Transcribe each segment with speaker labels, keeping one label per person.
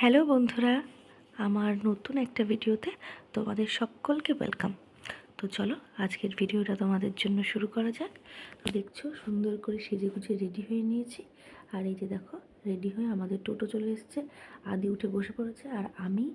Speaker 1: Hello বন্ধুরা, আমার নতুন একটা ভিডিওতে তোমাদের সকলকে ওয়েলকাম তো চলো, আজকের ভিডিওটা তোমাদের জন্য শুরু করা যাক। তো দেখছ, সুন্দর করে সেজে গুজে রেডি হয়ে নিয়েছি। আর এই যে দেখো রেডি হয়ে আমাদের টোটো চলে এসেছে। আদি উঠে বসে পড়েছে আর আমি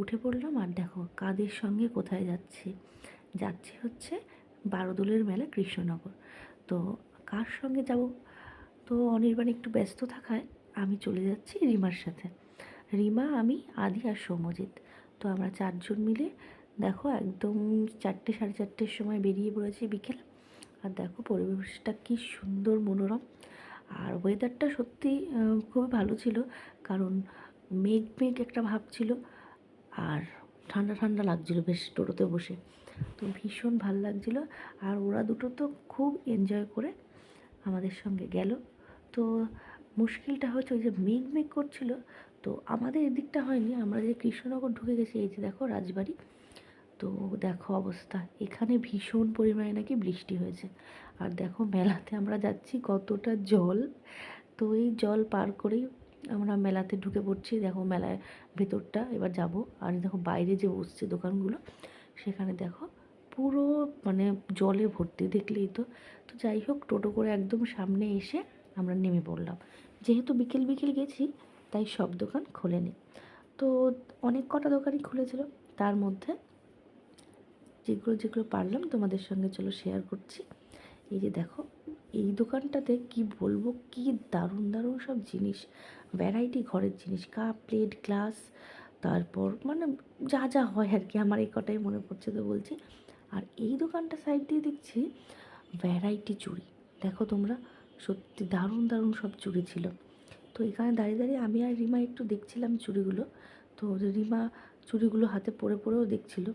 Speaker 1: উঠে পড়লাম আর দেখো, কাদের সঙ্গে কোথায় যাচ্ছি। যাচ্ছি হচ্ছে বারোদোলের মেলা কৃষ্ণনগর। তো কার সঙ্গে যাব? তো অনির্বাণ একটু ব্যস্ত থাকায় আমি চলে যাচ্ছি রিমার সাথে। রিমা, আমি, আদি আর সৌমজিৎ তো আমরা চারজন মিলে, দেখো, একদম চারটে সাড়ে চারটের সময় বেরিয়ে পড়েছি বিকেল। আর দেখো, পরিবেশটা কি সুন্দর মনোরম। আর ওয়েদারটা সত্যি খুবই ভালো ছিল। কারণ মেঘ মেঘ একটা ভাব ছিল। আর ঠান্ডা ঠান্ডা লাগছিল বেশ টোটোতে বসে। তো ভীষণ ভালো লাগছিল। আর ওরা দুটো তো খুব এনজয় করে আমাদের সঙ্গে গেল। তো মুশকিলটা হচ্ছে ওই যে মেঘ মেঘ করছিল। তো আমাদের এদিকটা হয়নি, আমরা যে কৃষ্ণনগর ঢুকে গেছি, এই যে দেখো রাজবাড়ি, তো দেখো অবস্থা, এখানে ভীষণ পরিমাণে নাকি বৃষ্টি হয়েছে। আর দেখো মেলাতে আমরা যাচ্ছি কতটা জল, তো এই জল পার করেই আমরা মেলাতে ঢুকে পড়ছি, দেখো মেলায় ভেতরটা, এবার যাব। আর দেখো বাইরে যে বসছে দোকানগুলো, সেখানে দেখো পুরো মানে জলে ভর্তি দেখলেই তো। তো যাই হোক, টোটো করে একদম সামনে এসে আমরা নেমে পড়লাম। যেহেতু বিকেল বিকেল গেছি তাই সব দোকান খোলেনি। তো অনেক কটা দোকানই খুলেছিল। তার মধ্যে যেগুলো যেগুলো পারলাম তোমাদের সঙ্গে চলো শেয়ার করছি। এই যে দেখো, এই দোকানটাতে কি বলব, কি দারুণ দারুণ সব জিনিস। ভ্যারাইটি ঘরের জিনিস, কাপ প্লেট গ্লাস তারপর মানে যা যা হয় আর কি, আমার এই কটাই মনে পড়ছে তো বলছি। আর এই দোকানটা সাইড দিয়ে দেখছি ভ্যারাইটি চুড়ি। দেখো তোমরা, সত্যি দারুণ দারুণ সব চুড়ি ছিল। তো এখানে দাঁড়িয়ে দাঁড়িয়ে আমি আর রিমা একটু দেখছিলাম চুড়িগুলো। তো রিমা চুড়িগুলো হাতে পরে পরেও দেখছিল।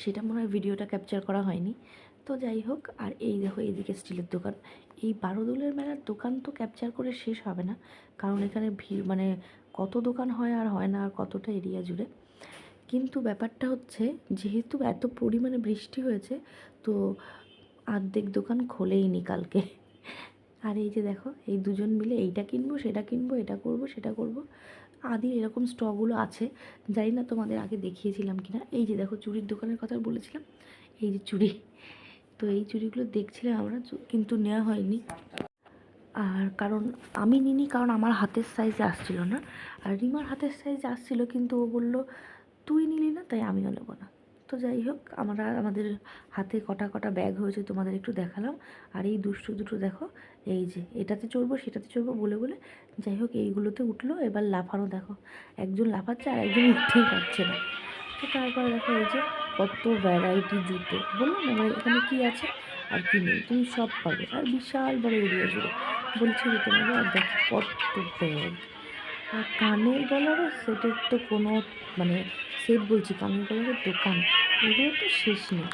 Speaker 1: সেটা মনে হয় ভিডিওটা ক্যাপচার করা হয়নি। তো যাই হোক, আর এই দেখো এইদিকে স্টিলের দোকান। এই বারোদোলের মেলার দোকান তো ক্যাপচার করে শেষ হবে না। কারণ এখানে ভিড় মানে কত দোকান হয় আর হয় না, আর কতটা এরিয়া জুড়ে। কিন্তু ব্যাপারটা হচ্ছে, যেহেতু এত পরিমাণে বৃষ্টি হয়েছে, তো আর্ধেক দোকান খোলেইনি কালকে। আর এই যে দেখো, এই দুজন মিলে এইটা কিনবো, সেটা কিনবো, এটা করব, সেটা করব। আদি এরকম স্টকগুলো আছে, জানি না তোমাদের আগে দেখিয়েছিলাম কিনা। এই যে দেখো চুড়ির দোকানের কথা বলেছিলাম, এই যে চুড়ি তো এই চুড়িগুলো দেখছিলাম আমরা কিন্তু নেওয়া হয়নি। আর কারণ আমি নিনি কারণ আমার হাতের সাইজে আসছিল না। আর রিমার হাতের সাইজে আসছিল, কিন্তু ও বলল, তুই নিলি না, তাই আমিও নেব না। তো যাই হোক, আমরা আমাদের হাতে কটা কটা ব্যাগ হয়েছে তোমাদের একটু দেখালাম। আর এই দুষ্টু দুটো দেখো, এই যে এটাতে চড়বো, সেটাতে চড়বো বলে বলে যাই হোক এইগুলোতে উঠল। এবার লাফানো দেখো, একজন লাফাচ্ছে আর একজন উঠতেই পারছে না। তো তারপরে দেখো এই যে কত ভ্যারাইটি জুতো, বললাম না মানে এখানে কী আছে আর কি নেই, তুমি সব পাবে। আর বিশাল বড় এরিয়া জুড়ে, বলছি যে তোমাকে আর দেখো কত ব্যাগ। আর কানের গলারও সেটের তো কোনো মানে সেট বলছি, কানের গলারের দোকান। এগুলো তো শেষ নেই।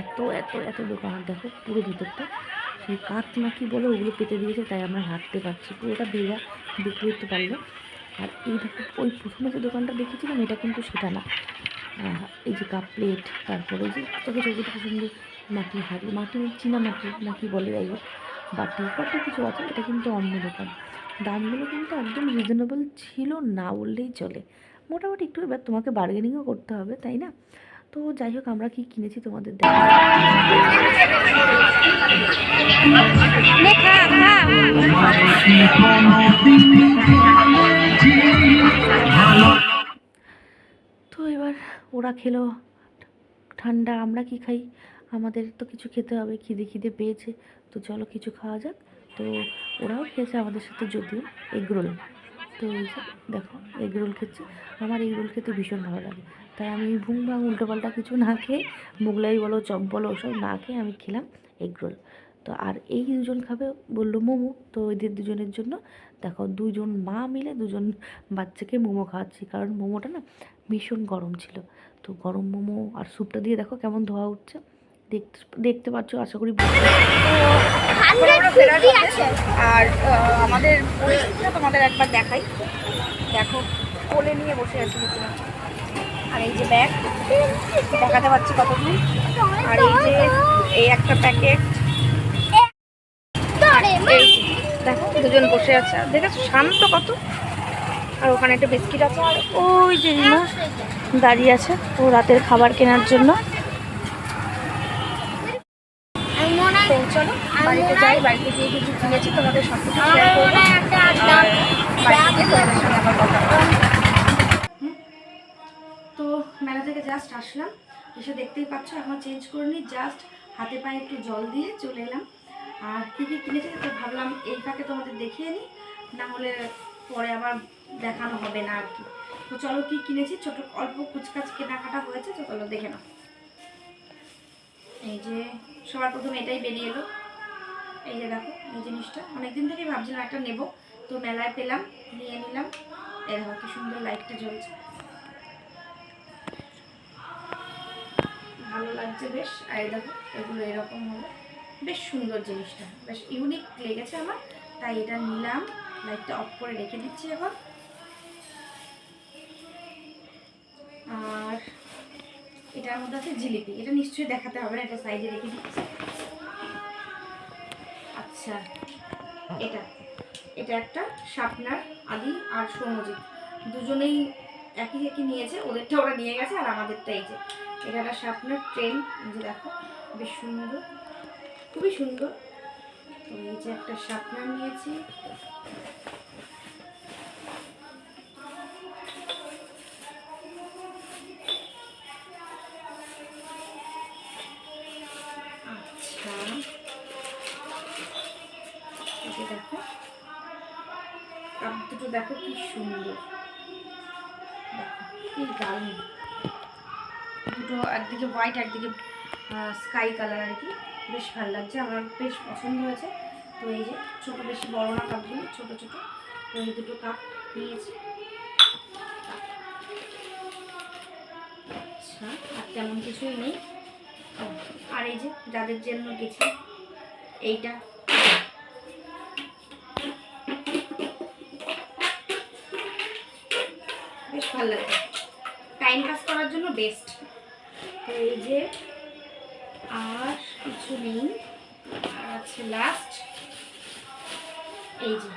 Speaker 1: এত এত এত দোকান। দেখো পুরো ভেতরটা। সেই কাঠ নাকি বলে ওগুলো পেতে দিয়েছে, তাই আমরা হাঁটতে পারছি। পুরোটা ভেজা বিক্রি করতে পারল আর এই দেখো, ওই প্রথমে যে দোকানটা দেখেছিলাম, এটা কিন্তু সেটা না। এই যে কাপ প্লেট, তারপরে যে তোকে চোখটা সুন্দর মাটির হাড়ি মাটির চীনা মাটি নাকি বলে যাই হোক, বাটি, কত কিছু আছে, এটা কিন্তু অন্য দোকান। দামগুলো কিন্তু একদম রিজনেবল ছিল না বললেই চলে। মোটামুটি একটু এবার তোমাকে বার্গেনিংও করতে হবে, তাই না? তো যাই হোক, আমরা কি কিনেছি তোমাদের তো এবার ওরা খেলো। ঠান্ডা, আমরা কি খাই? আমাদের তো কিছু খেতে হবে, খিদে খিদে পেয়েছে। তো চলো কিছু খাওয়া যাক। তো ওরাও খেয়েছে আমাদের সাথে যদিও এগরোল তো এই যে দেখো এগরোল খেচ্ছে আমার এগরোল খেতে ভীষণ ভালো লাগে। তাই আমি ভুং ভাং উল্টোপাল্টা কিছু না খেয়ে, মোগলাই বলো চপ বলো ওসব না খেয়ে আমি খেলাম এগরোল তো আর এই দুজন খাবে বলল মোমো। তো এদের দুজনের জন্য দেখো, দুজন মা মিলে দুজন বাচ্চাকে মোমো খাওয়াচ্ছি। কারণ মোমোটা না ভীষণ গরম ছিল। তো গরম মোমো আর স্যুপটা দিয়ে দেখো কেমন ধোয়া উঠছে। দেখতে পাচ্ছ, আশা করি।
Speaker 2: আর আমাদের একবার দেখাই। দেখো, কোলে নিয়ে বসে আছি আর এই যে ব্যাগ, দেখাতে পাচ্ছি কতদিন আর এই যে এই একটা প্যাকেট। দেখো, দুজন বসে আছে। দেখেছ, শান্ত কত।
Speaker 3: আর ওখানে একটা বিস্কিট আছে। আর
Speaker 2: ওই যে দাঁড়িয়ে আছে, ও রাতের খাবার কেনার জন্য
Speaker 3: তো চলো বাড়িতে যাই বাড়িতে গিয়ে কিছু কিনেছি তোমাদের সব কিছু শেয়ার করব। বাড়িতে তোমাদের সঙ্গে আবার কথা
Speaker 2: তো মেলা থেকে জাস্ট আসলাম এসে দেখতেই পাচ্ছ এখন চেঞ্জ জাস্ট হাতে পায়ে একটু জল দিয়ে চলে এলাম। আর কী কী কিনেছি তো ভাবলাম এই ফাঁকে তোমাদের দেখিয়ে নিই না হলে পরে আবার দেখানো হবে না আর কি। তো চলো কী কিনেছি ছোট অল্প কুচকাচ কেনাকাটা হয়েছে তো চলো দেখে নাও। এই যে সবার প্রথমে এটাই বেরিয়ে এলো। এই যে দেখো, এই জিনিসটা। অনেকদিন থেকেই ভাবছিলাম একটা নেব। তো মেলায় পেলাম, নিয়ে নিলাম। এই দেখো, কি সুন্দর লাইটটা জ্বলছে। ভালো লাগছে বেশ। আর দেখো, এগুলো এরকম হলো বেশ সুন্দর জিনিসটা। বেশ ইউনিক লেগেছে আমার। তাই এটা নিলাম। লাইটটা অফ করে রেখে দিচ্ছি এখন আর এটার মধ্যে আছে জিলিপি। এটা নিশ্চয়ই দেখাতে হবে না, এটা সাইডে রেখে দিচ্ছি। আচ্ছা এটা। এটা একটা শাপনার, আদি আর সৌমজিৎ দুজনেই একই একই নিয়েছে, ওদেরটা ওরা নিয়ে গেছে আর আমাদেরটা এই যে। এটা একটা শাপনার ট্রেন যে দেখো, বেশ সুন্দর, খুবই সুন্দর। তো এই যে একটা শাপনার নিয়েছি। দুটো দেখো কি সুন্দর। কি দারুণ। দুটো একদিকে হোয়াইট একদিকে স্কাই কালার আর কি। বেশ ভালো লাগছে, আমার বেশ পছন্দ হয়েছে। তো এই যে ছোটো বেশি বড় না কাপগুলো ছোটো ছোটো। তো এই দুটো কাপ নিয়েছি। আচ্ছা আর তেমন কিছুই নেই। আর এই যে যাদের জন্য গেছি, এইটা ভালো লাগে। টাইম পাস করার জন্য বেস্ট এই যে, আর কিছু নেই। আর আছে লাস্ট এই যে,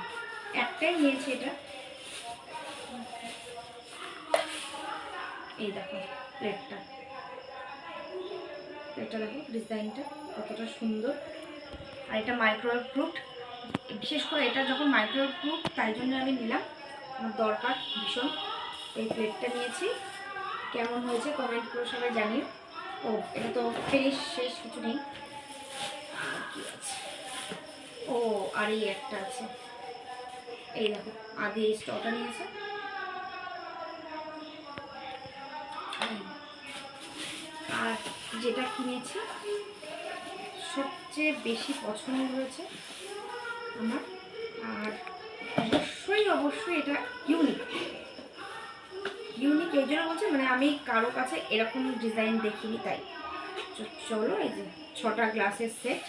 Speaker 2: একটাই নিয়েছি এটা। এই দেখো প্লেটটা প্লেটটা দেখো ডিজাইনটা কতটা সুন্দর। আর এটা মাইক্রোওয়েভ প্রুফ বিশেষ করে এটা যখন মাইক্রোওয়েভ প্রুফ তাই জন্য আমি নিলাম। আমার দরকার ভীষণ। এই প্লেটটা নিয়েছি। কেমন হয়েছে কমেন্ট করে সবাই জানিও। ও, এটা তো ফিনিশ শেষ, কিছু নেই। ও, আর এই একটা আছে। এই দেখো, আগে এই স্টকটা নিয়েছে। আর যেটা কিনেছি, সবচেয়ে বেশি পছন্দ হয়েছে আমার। আর অবশ্যই অবশ্যই এটা ইউনিক ইউনিক এই জন্য বলছি মানে আমি কারও কাছে এরকম ডিজাইন দেখিনি তাই। চলো এই যে ছটা গ্লাসের সেট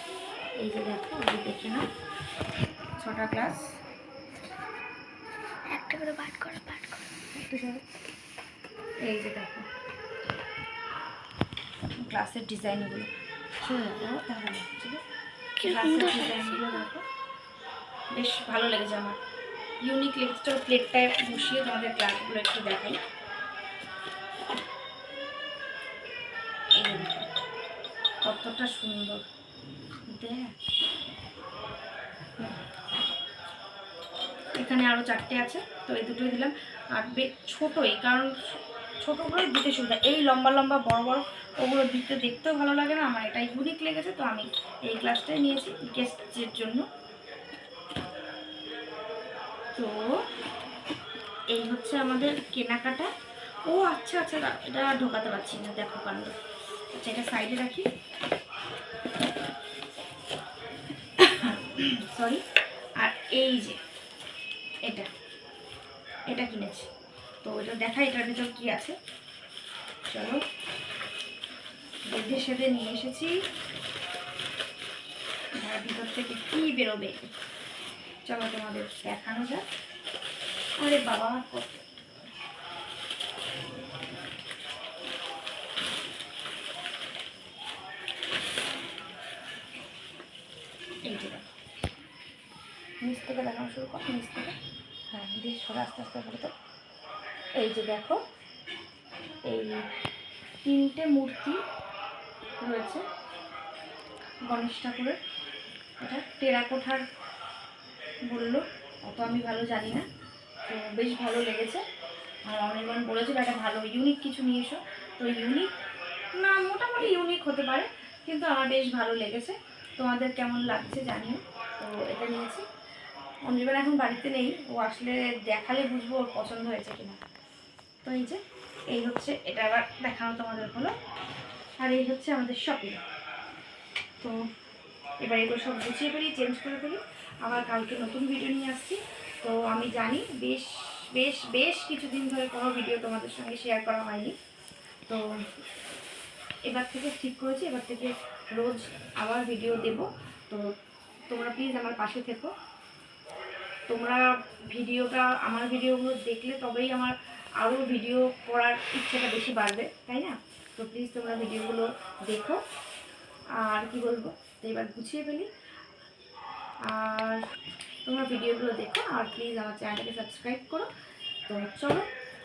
Speaker 2: এই যে দেখো এই যে দেখে নাও। ছটা গ্লাস।
Speaker 3: একটা করে বাট করো বাট করো।
Speaker 2: এই যে দেখো। গ্লাসের ডিজাইনগুলো বেশ ভালো লেগেছে আমার। ইউনিক লেগেছে। চলো প্লেটটায় বসিয়ে তোমাদের গ্লাসগুলো একটু দেখাই। কতটা সুন্দর। দেখ। এখানে আরও চারটে আছে, তো এই দুটোই দিলাম। আর ছোটোই কারণ ছোটোগুলোই দিতে সুবিধা। এই লম্বা লম্বা, বড় বড়, ওগুলো দিতে দেখতেও ভালো লাগে না। আমার এটা ইউনিক লেগেছে, তো আমি এই গ্লাসটাই নিয়েছি গেস্টের জন্য। তো এই হচ্ছে আমাদের কেনাকাটা। ও আচ্ছা আচ্ছা এটা ঢোকাতে পারছি না। দেখো কাণ্ড। আচ্ছা এটা সাইডে রাখি। সরি, আর এই যে, এটা এটা কিনেছি। তো এটা দেখাই, এটার ভিতর কি আছে। চলো, বেঁধে সেধে নিয়ে এসেছি। এটার ভিতর থেকে কি বেরোবে? চলো তোমাদের দেখানো যাক। আরে বাবা কত নিচ থেকে দেখানো শুরু কর, নিচ থেকে। হ্যাঁ দিয়ে সরে আস্তে আস্তে করে তো এই যে দেখো, এই তিনটে মূর্তি রয়েছে গণেশ ঠাকুরের। এটা টেরাকোঠার বলল, অত আমি ভালো জানি না। তো বেশ ভালো লেগেছে। আর অনির্বাণ বলেছিল একটা ভালো ইউনিক কিছু নিয়ে এসো। তো ইউনিক না, মোটামুটি ইউনিক হতে পারে, কিন্তু আমার বেশ ভালো লেগেছে। তোমাদের কেমন লাগছে জানিও। তো এটা নিয়েছি। অনির্বাণ এখন বাড়িতে নেই, ও আসলে দেখালে বুঝব ওর পছন্দ হয়েছে কিনা। তো এই যে, এই হচ্ছে, এটা আবার দেখানো তোমাদের হলো। আর এই হচ্ছে আমাদের শপিং তো এবার এগুলো সব গুছিয়ে ফেলি চেঞ্জ করে ফেলি। আবার কালকে নতুন ভিডিও নিয়ে আসছি। তো আমি জানি বেশ বেশ বেশ কিছুদিন ধরে কোনো ভিডিও তোমাদের সঙ্গে শেয়ার করা হয়নি। তো এবার থেকে ঠিক করেছি, এবার থেকে রোজ আবার ভিডিও দেব। তো তোমরা প্লিজ আমার পাশে থেকো। তোমরা ভিডিওটা, আমার ভিডিওগুলো দেখলে তবেই আমার আরও ভিডিও করার ইচ্ছেটা বেশি বাড়বে, তাই না? তো প্লিজ তোমরা ভিডিওগুলো দেখো। আর কি বলব? তো এবার গুছিয়ে ফেলি। আর তোমরা ভিডিওগুলো দেখো, আর প্লিজ আমার চ্যানেলটাকে সাবস্ক্রাইব করো। তো চলো,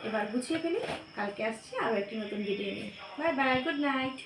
Speaker 2: এবার গুছিয়ে ফেলি। কালকে আসছি আরও একটি নতুন ভিডিও নিয়ে। Bye bye good night